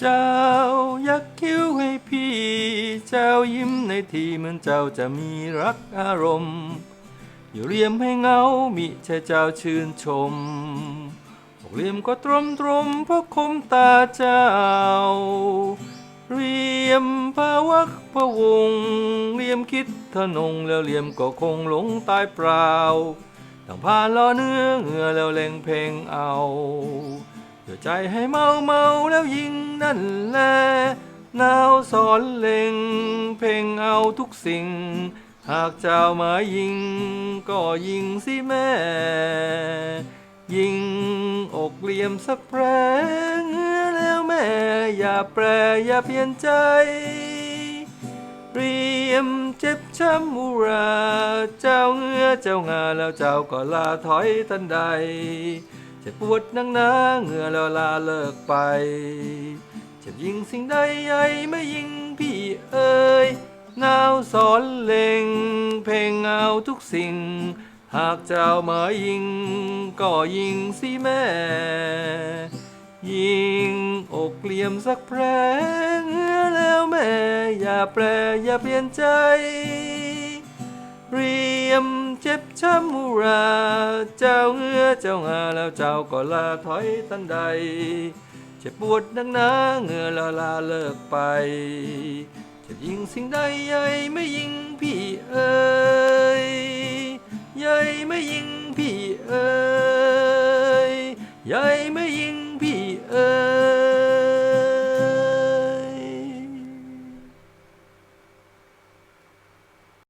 เจ้ายักคิ้วให้พี่ เจ้ายิ้มในทีเหมือนเจ้าจะมีรักอารมณ์ อยู่เรียมให้เงามิใช่เจ้าชื่นชมอกเรียมก็ตรมตรมเพราะคมตาเจ้า เรียมพะวักพะวง เรียมคิดทะนงแล้วเรียมก็คงหลงตายเปล่าต้องพานล้อเนื้อเหงื่อแล้วเล่งเพลงเอา เดี๋ยวใจให้เมาเมาแล้วยิงนั่นแหละนาวสอนเล่งเพลงเอาทุกสิ่ง หากเจ้ามายิง ก็ยิงสิแม่ ยิงอกเหลี่ยมสักแปรเงื้อแล้วแม่ อย่าแปรอย่าเปลี่ยนใจเรียมเจ็บช้ำอุรา เจ้าเงื้อเจ้างาแล้วเจ้าก็ลาถอยทันใด จ็บปวดนักหนาเหงื่อแล้วลาเลิกไป เจ็บยิงสิ่งใดใหญ่ไม่ยิงพี่เอ๋ยนาวสอนเล่งเพลงเอาทุกสิ่ง หากเจ้ามายิง ก็ยิงสิแม่ ยิงอกเหลี่ยมสักแผลเงื้อแล้วแม่ อย่าแปรอย่าเปลี่ยนใจ เรียมเจ็บช้ำมุรา เจ้าเงือเจ้างาแล้วเจ้าก็ลาถอยทันใด เจ็บปวดนักหนาเงือลาลาเลิกไปจะยิงสิ่งใดใหญ่ไม่ยิงพี่เอ้ยใหญ่ไม่ยิงพี่เอ้ยใหญ่ไม่